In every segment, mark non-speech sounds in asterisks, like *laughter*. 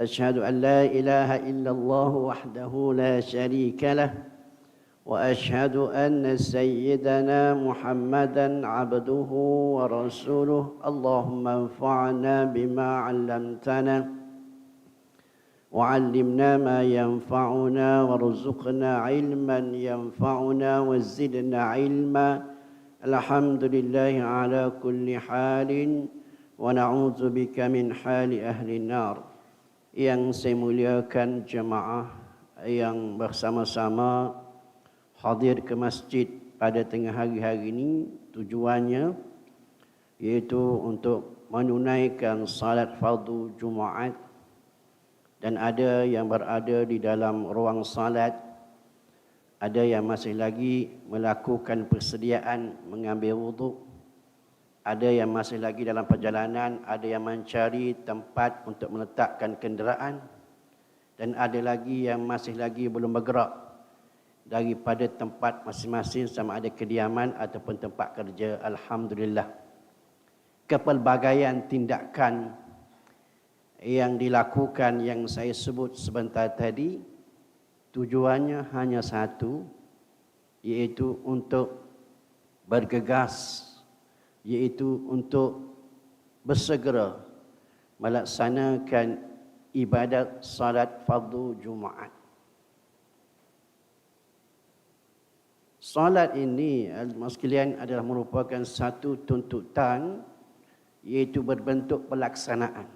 أشهد أن لا إله إلا الله وحده لا شريك له وأشهد أن سيدنا محمدا عبده ورسوله. اللهم انفعنا بما علمتنا وعلمنا ما ينفعنا وارزقنا علما ينفعنا وزدنا علما. الحمد لله على كل حال ونعوذ بك من حال أهل النار. Yang saya muliakan jemaah yang bersama-sama hadir ke masjid pada tengah hari-hari ini tujuannya iaitu untuk menunaikan salat fardu Jumaat dan ada yang berada di dalam ruang salat ada yang masih lagi melakukan persediaan mengambil wuduk ada yang masih lagi dalam perjalanan ada yang mencari tempat untuk meletakkan kenderaan dan ada lagi yang masih lagi belum bergerak daripada tempat masing-masing sama ada kediaman ataupun tempat kerja. Alhamdulillah. Kepelbagaian tindakan yang dilakukan yang saya sebut sebentar tadi tujuannya hanya satu iaitu untuk bergegas iaitu untuk bersegera melaksanakan ibadat salat fardu Jumaat Salat ini sekalian adalah merupakan satu tuntutan iaitu berbentuk pelaksanaan.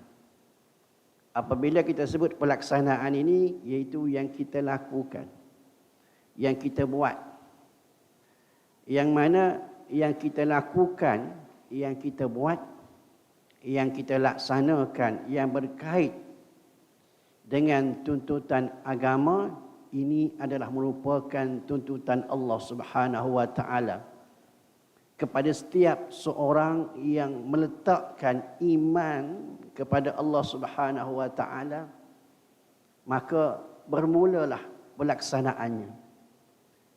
Apabila kita sebut pelaksanaan ini iaitu yang kita lakukan. Yang kita buat. Yang mana yang kita lakukan, yang kita buat, yang kita laksanakan yang berkait dengan tuntutan agama ini adalah merupakan tuntutan Allah Subhanahu wa taala kepada setiap seorang yang meletakkan iman kepada Allah Subhanahu wa taala maka bermulalah pelaksanaannya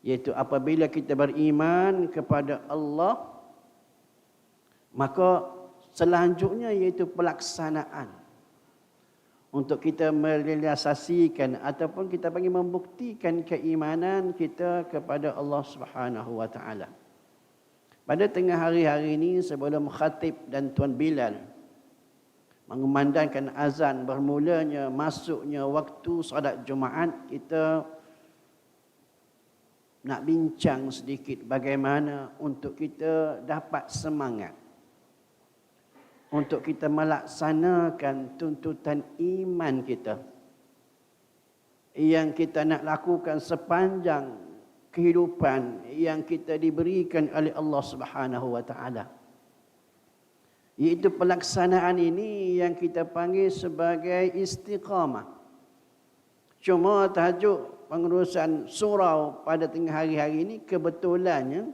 iaitu apabila kita beriman kepada Allah maka selanjutnya iaitu pelaksanaan untuk kita merealisasikan ataupun kita bagi membuktikan keimanan kita kepada Allah Subhanahu wa taala. Pada tengah hari-hari ini sebelum khatib dan tuan Bilal mengumandangkan azan bermulanya masuknya waktu solat Jumaat kita nak bincang sedikit bagaimana untuk kita dapat semangat untuk kita melaksanakan tuntutan iman kita yang kita nak lakukan sepanjang kehidupan yang kita diberikan oleh Allah Subhanahu wa taala. Iaitu pelaksanaan ini yang kita panggil sebagai istiqamah. Cuma tajuk pengurusan surau pada tengah hari-hari ini kebetulannya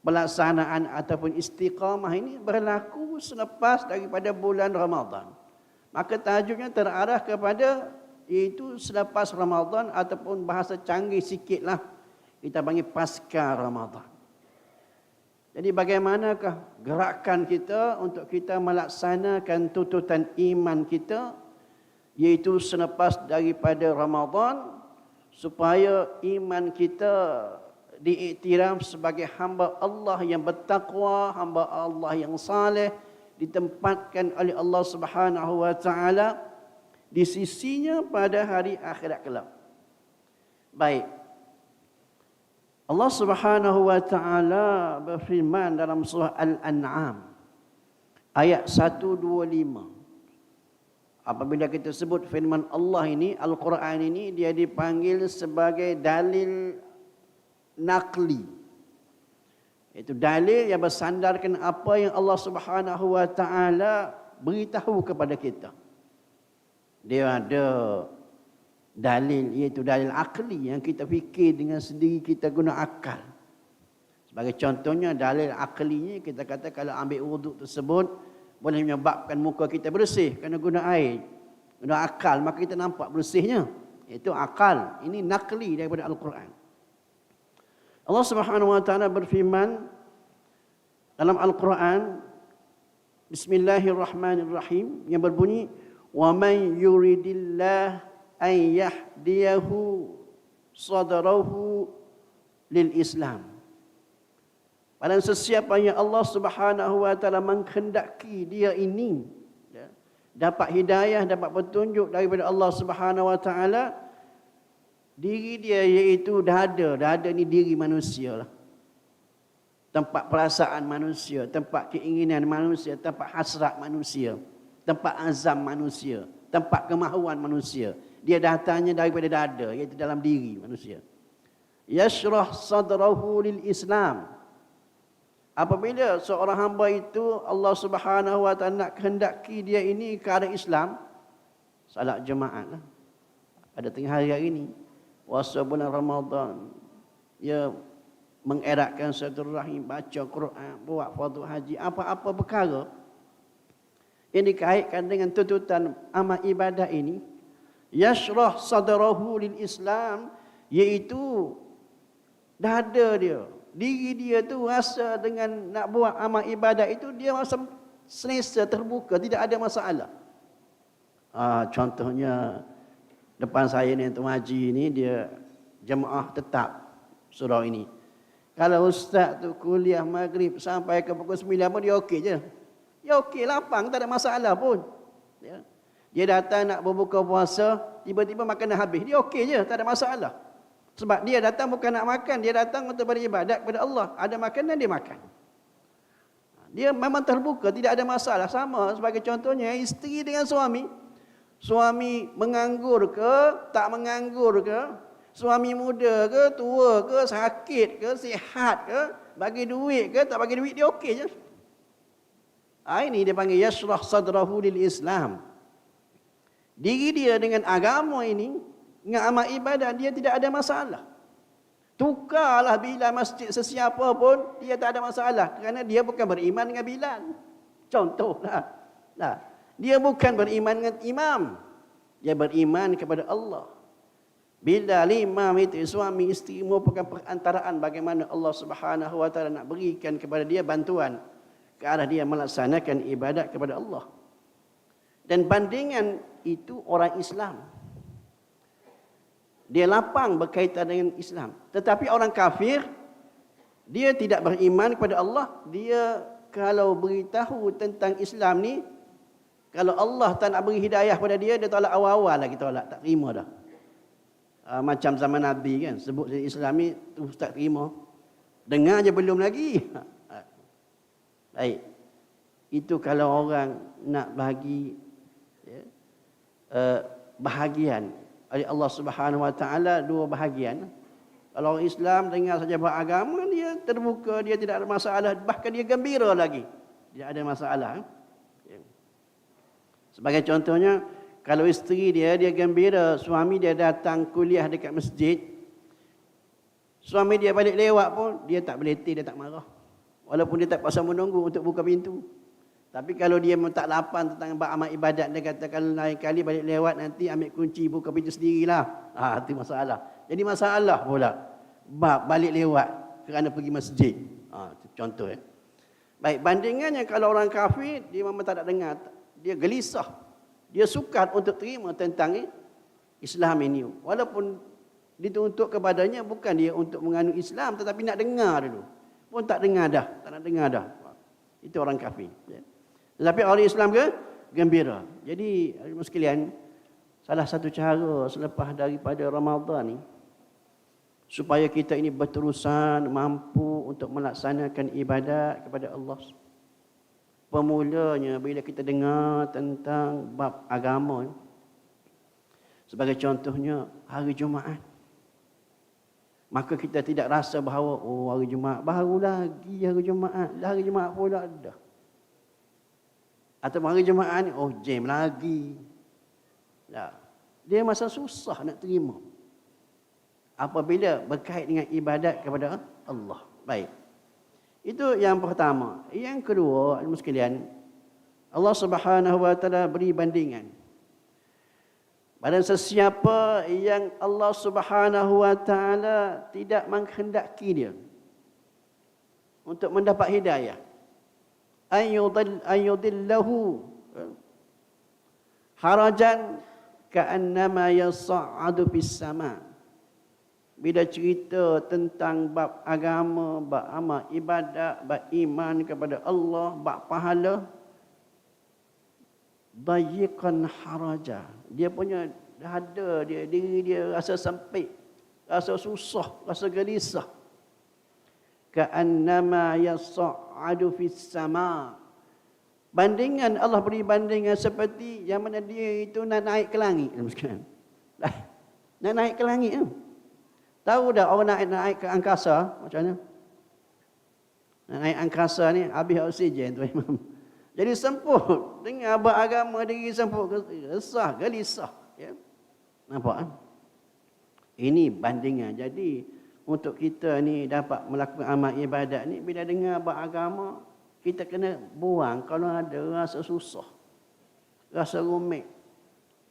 pelaksanaan ataupun istiqamah ini berlaku selepas daripada bulan Ramadhan. Maka tajuknya terarah kepada iaitu selepas Ramadhan ataupun bahasa canggih sikitlah kita panggil pasca Ramadhan. Jadi bagaimanakah gerakan kita untuk kita melaksanakan tuntutan iman kita iaitu selepas daripada Ramadhan supaya iman kita diiktiraf sebagai hamba Allah yang bertakwa, hamba Allah yang saleh, ditempatkan oleh Allah Subhanahu wa taala di sisinya pada hari akhirat kelak. Baik. Allah Subhanahu wa taala berfirman dalam surah Al-An'am ayat 125. Apabila kita sebut firman Allah ini, Al-Quran ini dia dipanggil sebagai dalil nakli. Itu dalil yang bersandarkan apa yang Allah Subhanahu wa taala beritahu kepada kita. Dia ada dalil iaitu dalil akli yang kita fikir dengan sendiri kita guna akal. Sebagai contohnya dalil aklinya kita kata kalau ambil wuduk tersebut boleh menyebabkan muka kita bersih kerana guna air. Guna akal maka kita nampak bersihnya. Itu akal. Ini nakli daripada Al-Quran. Allah Subhanahu wa taala berfirman dalam Al-Quran Bismillahirrahmanirrahim yang berbunyi wa man yuridillah an yahdiyahu sadrahu lil Islam. Pada sesiapa yang Allah Subhanahu wa taala menghendaki dia ini ya, dapat hidayah, dapat petunjuk daripada Allah Subhanahu wa taala diri dia iaitu dada, dada ni diri manusia lah. Tempat perasaan manusia, tempat keinginan manusia, tempat hasrat manusia, tempat azam manusia, tempat kemahuan manusia. Dia datangnya daripada dada, iaitu dalam diri manusia. Yashrah sadrahu lil Islam. Apabila seorang hamba itu Allah Subhanahu wa taala nak kehendaki dia ini ke arah Islam, salat jemaat lah. Pada tengah hari ini, puasa bulan Ramadan, ya mengeratkan silaturahim, baca Quran, buat fardu haji, apa-apa perkara yang dikaitkan dengan tuntutan amal ibadah ini, yashrah sadrahu lil Islam iaitu dada dia diri dia tu rasa dengan nak buat amal ibadah itu dia rasa selesa terbuka tidak ada masalah ah contohnya depan saya ni tuan haji ni dia jemaah tetap surau ini kalau ustaz tu kuliah maghrib sampai ke pukul 9 pun dia okey je ya okey lapang tak ada masalah pun ya dia datang nak berbuka puasa, tiba-tiba makan dah habis. Dia okey je, tak ada masalah. Sebab dia datang bukan nak makan, dia datang untuk beribadat kepada Allah. Ada makan dan dia makan. Dia memang terbuka, tidak ada masalah. Sama sebagai contohnya, isteri dengan suami. Suami menganggur ke, tak menganggur ke. Suami muda ke, tua ke, sakit ke, sihat ke. Bagi duit ke, tak bagi duit, dia okey je. Ha, ini dia panggil yasrah sadrahu lil Islam diri dia dengan agama ini, dengan amal ibadah, dia tidak ada masalah. Tukarlah bila masjid sesiapa pun, dia tak ada masalah. Kerana dia bukan beriman dengan Bilal. Contohlah. Nah, dia bukan beriman dengan imam. Dia beriman kepada Allah. Bila imam itu suami isteri merupakan perantaraan bagaimana Allah Subhanahu wa taala nak berikan kepada dia bantuan ke arah dia melaksanakan ibadat kepada Allah. Dan bandingan itu orang Islam. Dia lapang berkaitan dengan Islam. Tetapi orang kafir, dia tidak beriman kepada Allah. Dia kalau beritahu tentang Islam ni, kalau Allah tak nak beri hidayah kepada dia, dia tolak awal-awal lagi tolak. Tak terima dah. Uh, macam zaman Nabi kan, sebut Islam ni, terus tak terima. Dengar je belum lagi. *laughs* Baik. Itu kalau orang nak bagi uh, bahagian oleh Allah Subhanahu Wa Taala dua bahagian. Kalau orang Islam dengar saja beragama dia terbuka, dia tidak ada masalah, bahkan dia gembira lagi. Tidak ada masalah. Ya. Sebagai contohnya, kalau isteri dia dia gembira, suami dia datang kuliah dekat masjid, suami dia balik lewat pun dia tak beleti, dia tak marah. Walaupun dia tak pasal menunggu untuk buka pintu. Tapi kalau dia tak lapan tentang amal ibadat, dia kata kalau lain kali balik lewat nanti ambil kunci buka pintu sendirilah. Ah, itu masalah. Jadi masalah pula. Bab balik lewat kerana pergi masjid. Ah, contoh ya. Baik, bandingannya kalau orang kafir, dia memang tak nak dengar. Dia gelisah. Dia sukar untuk terima tentang Islam ini. Walaupun dituntut kepadanya bukan dia untuk menganut Islam tetapi nak dengar dulu. Pun tak dengar dah, tak nak dengar dah. Itu orang kafir. Ya. Tetapi orang Islam ke? Gembira. Jadi, sekalian, salah satu cara selepas daripada Ramadan ni supaya kita ini berterusan mampu untuk melaksanakan ibadat kepada Allah. Pemulanya bila kita dengar tentang bab agama sebagai contohnya hari Jumaat maka kita tidak rasa bahawa oh hari Jumaat baru lagi hari Jumaat hari Jumaat pula dah atau hari Jumaat ni oh jam lagi Ya. Dia masa susah nak terima. Apabila berkait dengan ibadat kepada Allah. Baik. Itu yang pertama. Yang kedua, sekalian, Allah Subhanahu wa taala beri bandingan. Pada sesiapa yang Allah Subhanahu wa taala tidak menghendaki dia untuk mendapat hidayah. Ayyudil ayyudillahu harajan ka'annama yas'adu fis sama. Bila cerita tentang bab agama bab amal ibadat bab iman kepada Allah bab pahala dayiqan haraja. Dia punya dada dia diri dia rasa sempit rasa susah rasa gelisah. Ka'annama yas'adu fis sama Bandingan Allah beri bandingan seperti yang mana dia itu nak naik ke langit. *laughs* Nak naik ke langit. Ya? Tahu dah orang nak naik ke angkasa macam mana? Nak naik angkasa ni habis oksigen tu *laughs* Imam. Jadi sempur. Dengar beragama diri sempur. Resah, gelisah. Ya? Nampak kan? Ini bandingan. Jadi untuk kita ni dapat melakukan amal ibadat ni bila dengar beragama kita kena buang kalau ada rasa susah. Rasa rumit.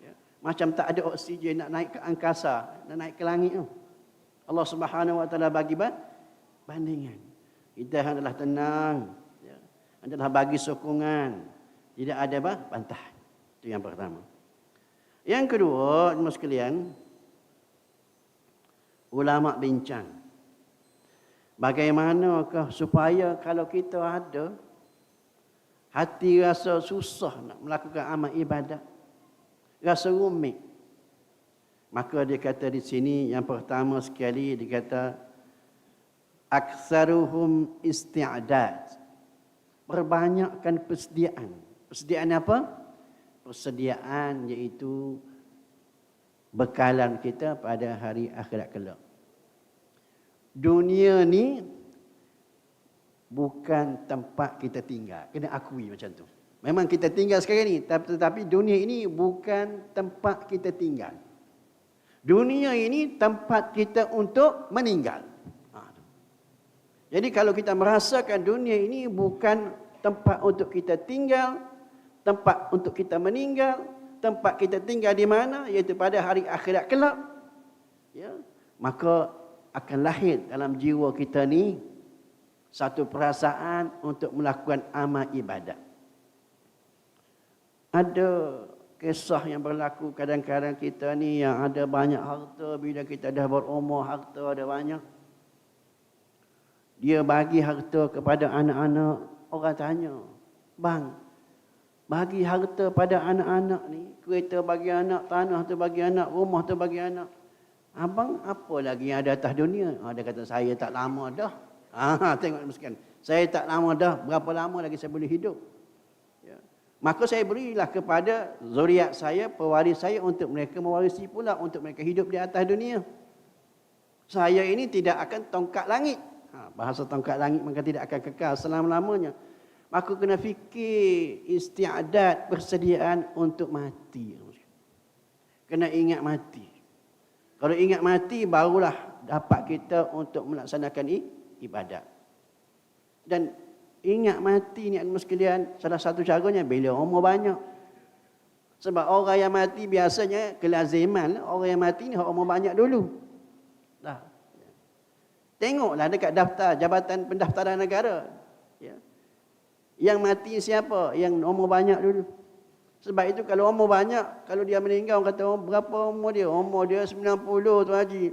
Ya. Macam tak ada oksigen nak naik ke angkasa, nak naik ke langit tu. Allah Subhanahu Wa Taala bagi bandingan. Kita adalah tenang. Ya. Adalah bagi sokongan. Tidak ada? Bantah. Itu yang pertama. Yang kedua, mas sekalian, ulama bincang. Bagaimanakah supaya kalau kita ada hati rasa susah nak melakukan amal ibadat? Rasa rumit. Maka dia kata di sini yang pertama sekali dia kata aksaruhum isti'dad. Perbanyakkan persediaan. Persediaan apa? Persediaan iaitu bekalan kita pada hari akhirat kelak dunia ni bukan tempat kita tinggal. Kena akui macam tu. Memang kita tinggal sekarang ni, tetapi dunia ini bukan tempat kita tinggal. Dunia ini tempat kita untuk meninggal. Ha, Jadi kalau kita merasakan dunia ini bukan tempat untuk kita tinggal, tempat untuk kita meninggal, tempat kita tinggal di mana, iaitu pada hari akhirat kelak, ya, maka akan lahir dalam jiwa kita ni satu perasaan untuk melakukan amal ibadat. Ada kisah yang berlaku kadang-kadang kita ni yang ada banyak harta bila kita dah berumur harta ada banyak. Dia bagi harta kepada anak-anak, orang tanya, "Bang, bagi harta pada anak-anak ni, kereta bagi anak, tanah tu bagi anak, rumah tu bagi anak. Abang apa lagi yang ada atas dunia?" Ah, dia kata, "Saya tak lama dah." *laughs* Ah, tengok sekalian. Saya tak lama dah, berapa lama lagi saya boleh hidup. Ya. Maka saya berilah kepada zuriat saya, pewaris saya untuk mereka mewarisi pula untuk mereka hidup di atas dunia. Saya ini tidak akan tongkat langit. Ha, bahasa tongkat langit maka tidak akan kekal selama-lamanya. Maka kena fikir istiadat persediaan untuk mati. Kena ingat mati. Kalau ingat mati barulah dapat kita untuk melaksanakan ibadat. Dan ingat mati ni anak sekalian, salah satu caranya bila umur banyak. Sebab orang yang mati biasanya kelaziman, orang yang mati ni umur banyak dulu. Dah. Tengoklah dekat daftar Jabatan Pendaftaran Negara. Ya. Yang mati siapa? Yang umur banyak dulu. Sebab itu kalau umur banyak, kalau dia meninggal, orang kata oh, berapa umur dia? Umur dia 90 tu Haji.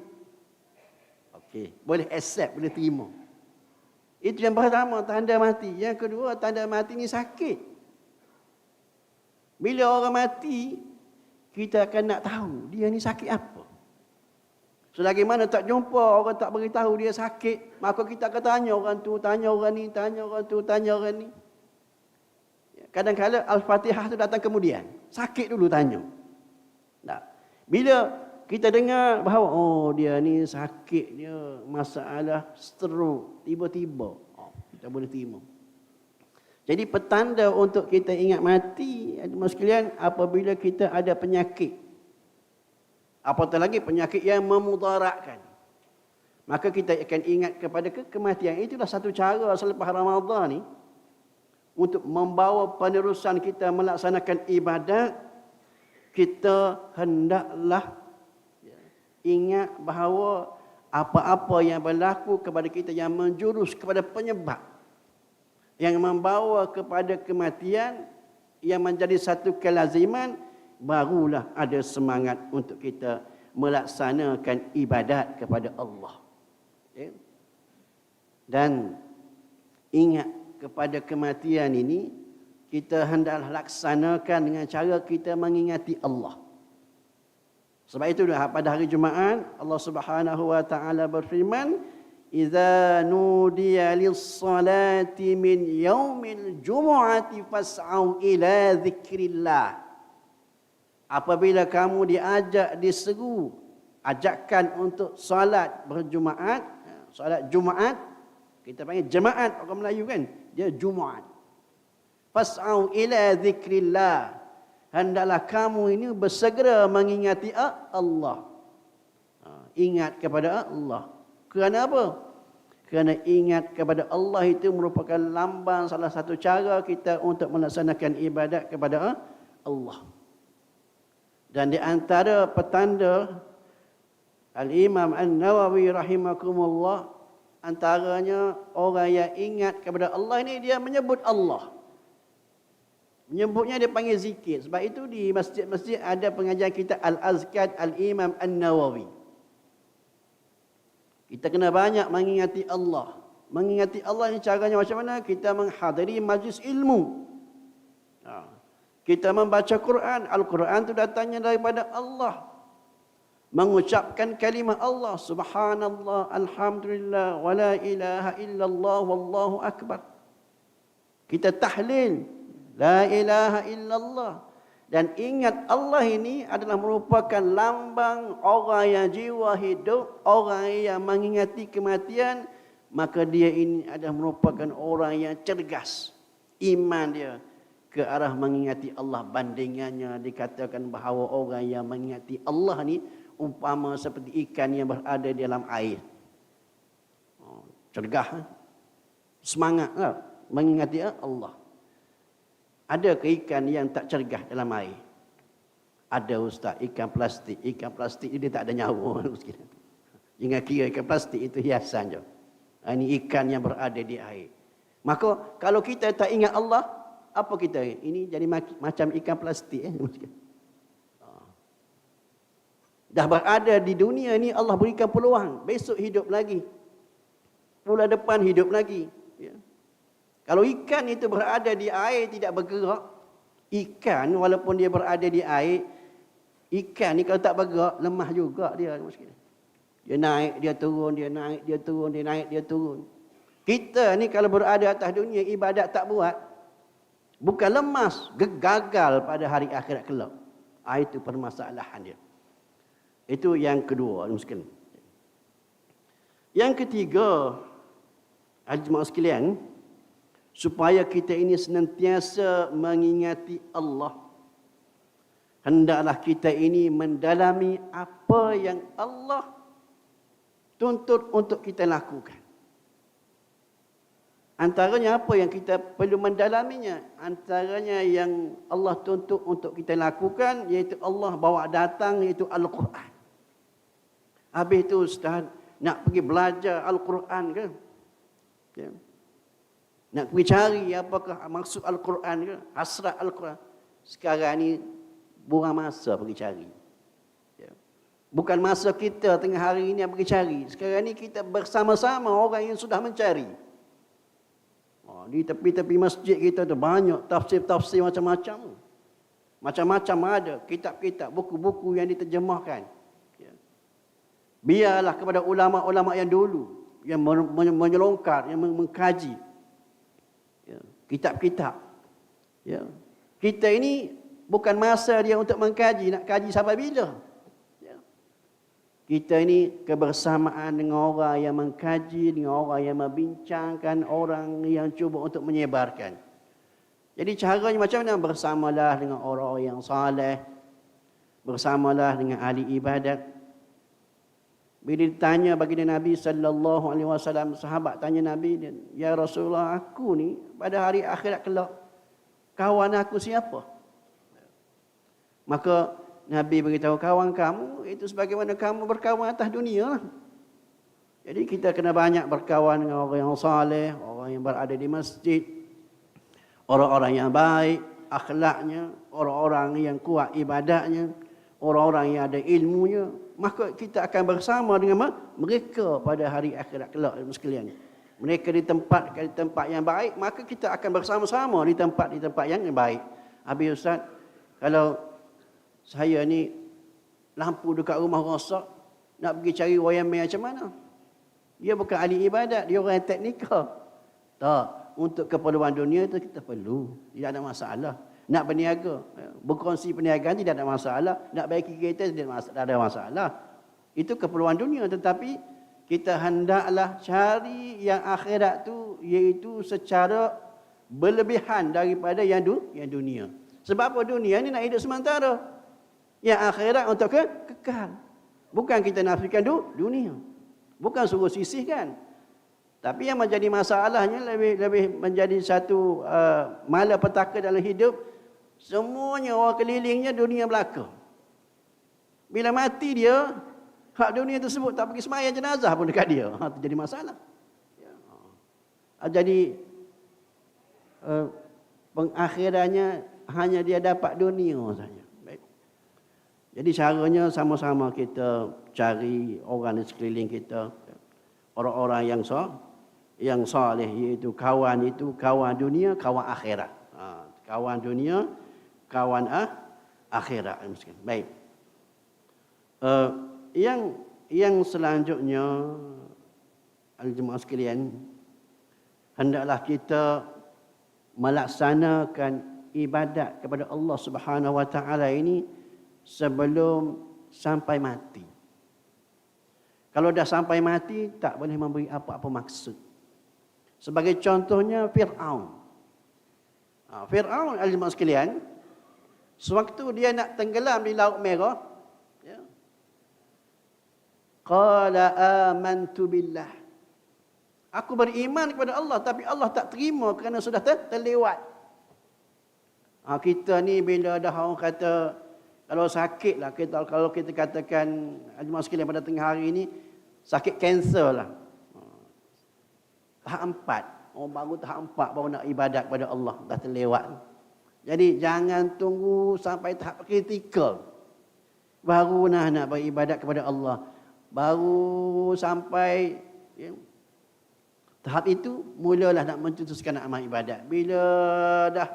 Okey, boleh accept, boleh terima. Itu yang pertama, tanda mati. Yang kedua, tanda mati ni sakit. Bila orang mati, kita akan nak tahu dia ni sakit apa. Selagi mana tak jumpa orang tak beritahu dia sakit, maka kita akan tanya orang tu, tanya orang ni, tanya orang tu, tanya orang ni. Kadang-kadang Al-Fatihah tu datang kemudian. Sakit dulu tanya. Tak. Bila kita dengar bahawa oh dia ni sakit dia masalah stroke tiba-tiba oh, kita boleh terima. Jadi petanda untuk kita ingat mati sekalian apabila kita ada penyakit apatah lagi penyakit yang memudaratkan maka kita akan ingat kepada kematian itulah satu cara selepas Ramadan ni untuk membawa penerusan kita melaksanakan ibadat kita hendaklah ingat bahawa apa-apa yang berlaku kepada kita yang menjurus kepada penyebab yang membawa kepada kematian yang menjadi satu kelaziman barulah ada semangat untuk kita melaksanakan ibadat kepada Allah. Ya. Dan ingat kepada kematian ini kita hendaklah laksanakan dengan cara kita mengingati Allah. Sebab itu pada hari Jumaat Allah Subhanahu wa taala berfirman, "Idza nudiya lis-salati min yaumil jumu'ati fas'au ila dzikrillah." Apabila kamu diajak diseru ajakan untuk salat berjumaat, salat Jumaat, kita panggil jemaat orang Melayu kan? Dia Jumaat. Fas'au ila zikrillah. Hendaklah kamu ini bersegera mengingati Allah. Ha, ingat kepada Allah. Kerana apa? Kerana ingat kepada Allah itu merupakan lambang salah satu cara kita untuk melaksanakan ibadat kepada Allah. Dan di antara petanda Al-Imam An-Nawawi rahimakumullah antaranya orang yang ingat kepada Allah ini dia menyebut Allah. Menyebutnya dia panggil zikir. Sebab itu di masjid-masjid ada pengajian kita Al-Azkad Al-Imam An-Nawawi. Kita kena banyak mengingati Allah. Mengingati Allah ini caranya macam mana? Kita menghadiri majlis ilmu. Ha. Kita membaca Quran. Al-Quran itu datangnya daripada Allah mengucapkan kalimah Allah subhanallah alhamdulillah wala ilaha illallah wallahu akbar. Kita tahlil la ilaha illallah. Dan ingat Allah ini adalah merupakan lambang orang yang jiwa hidup orang yang mengingati kematian maka dia ini adalah merupakan orang yang cergas. Iman dia ke arah mengingati Allah. Bandingannya dikatakan bahawa orang yang mengingati Allah ni umpama seperti ikan yang berada di dalam air. Oh, cergah. Eh? Semangat. Mengingati eh, Allah. Ada ke ikan yang tak cergah dalam air? Ada ustaz, ikan plastik. Ikan plastik ini tak ada nyawa. *laughs* Jangan kira ikan plastik itu hiasan je. Ah, ini ikan yang berada di air. Maka kalau kita tak ingat Allah, apa kita? Ini jadi macam ikan plastik. Eh? *laughs* Dah berada di dunia ni Allah berikan peluang. Besok hidup lagi. Bulan depan hidup lagi. Ya. Kalau ikan itu berada di air tidak bergerak. Ikan walaupun dia berada di air. Ikan ni kalau tak bergerak lemah juga dia. Dia naik, dia turun, dia naik, dia turun, dia naik, dia turun. Kita ni kalau berada atas dunia ibadat tak buat. Bukan lemas, gagal pada hari akhirat kelak. Itu permasalahan dia. Itu yang kedua, miskin. Yang ketiga, ajma sekalian, supaya kita ini senantiasa mengingati Allah. Hendaklah kita ini mendalami apa yang Allah tuntut untuk kita lakukan. Antaranya apa yang kita perlu mendalaminya? Antaranya yang Allah tuntut untuk kita lakukan, iaitu Allah bawa datang, iaitu Al-Quran. Habis itu Ustaz nak pergi belajar Al-Quran ke? Ya. Nak pergi cari apakah maksud Al-Quran ke? Hasrat Al-Quran. Sekarang ni buang masa pergi cari. Ya. Bukan masa kita tengah hari ini pergi cari. Sekarang ni kita bersama-sama orang yang sudah mencari. Oh, di tepi-tepi masjid kita tu banyak tafsir-tafsir macam-macam. Macam-macam ada kitab-kitab, buku-buku yang diterjemahkan. Biarlah kepada ulama-ulama yang dulu yang menyelongkar, yang mengkaji ya. kitab-kitab. Ya. Kita ini bukan masa dia untuk mengkaji, nak kaji sampai bila? Ya. Kita ini kebersamaan dengan orang yang mengkaji, dengan orang yang membincangkan, orang yang cuba untuk menyebarkan. Jadi caranya macam mana? Bersamalah dengan orang-orang yang saleh. Bersamalah dengan ahli ibadat. Bila ditanya bagi Nabi sallallahu alaihi wasallam sahabat tanya Nabi dia, "Ya Rasulullah, aku ni pada hari akhirat kelak kawan aku siapa?" Maka Nabi beritahu kawan kamu itu sebagaimana kamu berkawan atas dunia lah. Jadi kita kena banyak berkawan dengan orang yang saleh, orang yang berada di masjid, orang-orang yang baik akhlaknya, orang-orang yang kuat ibadahnya, orang-orang yang ada ilmunya, maka kita akan bersama dengan mereka pada hari akhirat kelak sekalian. Mereka di tempat di tempat yang baik, maka kita akan bersama-sama di tempat di tempat yang baik. Habis Ustaz, kalau saya ni lampu dekat rumah rosak, nak pergi cari wireman macam mana? Dia bukan ahli ibadat, dia orang teknikal. Tak untuk keperluan dunia itu kita perlu. Tidak ada masalah. Nak berniaga, berkongsi perniagaan tidak ada masalah. Nak baiki kereta tidak ada masalah. Itu keperluan dunia tetapi kita hendaklah cari yang akhirat tu iaitu secara berlebihan daripada yang du, yang dunia. Sebab apa dunia ni nak hidup sementara. Yang akhirat untuk ke, kekal. Bukan kita nafikan du, dunia. Bukan suruh sisihkan. Tapi yang menjadi masalahnya lebih lebih menjadi satu uh, malapetaka dalam hidup semuanya orang kelilingnya dunia belaka. Bila mati dia hak dunia tersebut tak pergi sembahyang jenazah pun dekat dia. Ha jadi masalah. Ya. Ha, jadi uh, pengakhirannya hanya dia dapat dunia saja. Baik. Jadi caranya sama-sama kita cari orang di sekeliling kita orang-orang yang sah yang saleh iaitu kawan itu kawan dunia kawan akhirat ha, kawan dunia kawan ah, akhirat. Miskin. Baik. Uh, yang yang selanjutnya al-jemaah sekalian hendaklah kita melaksanakan ibadat kepada Allah Subhanahu wa taala ini sebelum sampai mati. Kalau dah sampai mati tak boleh memberi apa-apa maksud. Sebagai contohnya Fir'aun. Ha, Fir'aun alimah sekalian, sewaktu dia nak tenggelam di Laut Merah, ya, Qala amantu billah. Aku beriman kepada Allah, tapi Allah tak terima kerana sudah ter terlewat. Ha, kita ni bila dah orang kata, kalau sakit lah, kita, kalau kita katakan, alimah sekalian pada tengah hari ini, sakit kanser lah. Tahap empat. Orang baru tahap empat baru nak ibadat kepada Allah. Dah terlewat. Jadi jangan tunggu sampai tahap kritikal. Baru nak nak beribadat kepada Allah. Baru sampai ya, tahap itu, mulalah nak mencetuskan amal ibadat. Bila dah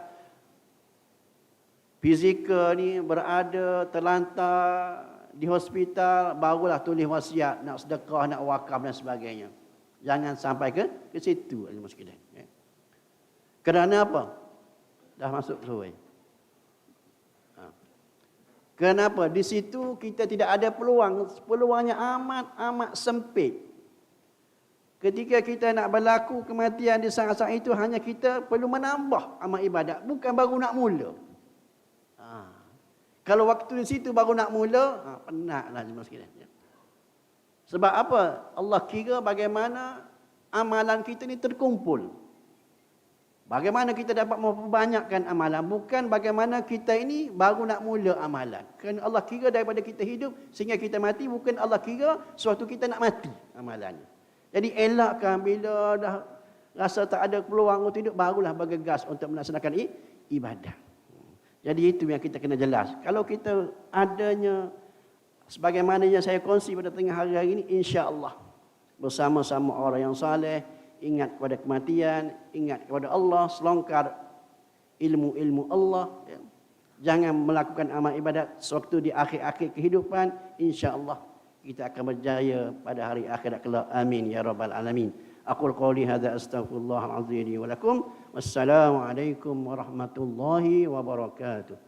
fizikal ni berada terlantar di hospital, barulah tulis wasiat, nak sedekah, nak wakaf dan sebagainya. Jangan sampai ke ke situ ilmu sekalian. Ya. Kerana apa? Dah masuk suai. Ha. Kenapa? Di situ kita tidak ada peluang. Peluangnya amat amat sempit. Ketika kita nak berlaku kematian di saat-saat itu hanya kita perlu menambah amal ibadat, bukan baru nak mula. Ha. Kalau waktu di situ baru nak mula, ha, penatlah semua sekalian. Ya. Sebab apa? Allah kira bagaimana amalan kita ni terkumpul. Bagaimana kita dapat memperbanyakkan amalan. Bukan bagaimana kita ini baru nak mula amalan. Kerana Allah kira daripada kita hidup sehingga kita mati. Bukan Allah kira suatu kita nak mati amalan. Jadi elakkan bila dah rasa tak ada peluang untuk hidup. Barulah bergegas untuk melaksanakan ibadah. Jadi itu yang kita kena jelas. Kalau kita adanya sebagaimana yang saya kongsi pada tengah hari hari ini insya-Allah bersama-sama orang yang saleh ingat kepada kematian ingat kepada Allah selongkar ilmu-ilmu Allah ya. Jangan melakukan amal ibadat sewaktu di akhir-akhir kehidupan. InsyaAllah kita akan berjaya pada hari akhirat kelak. Amin. Ya Rabbal Alamin. Aku qawli hadha astaghfirullah al-azim wa lakum. Wassalamualaikum warahmatullahi wabarakatuh.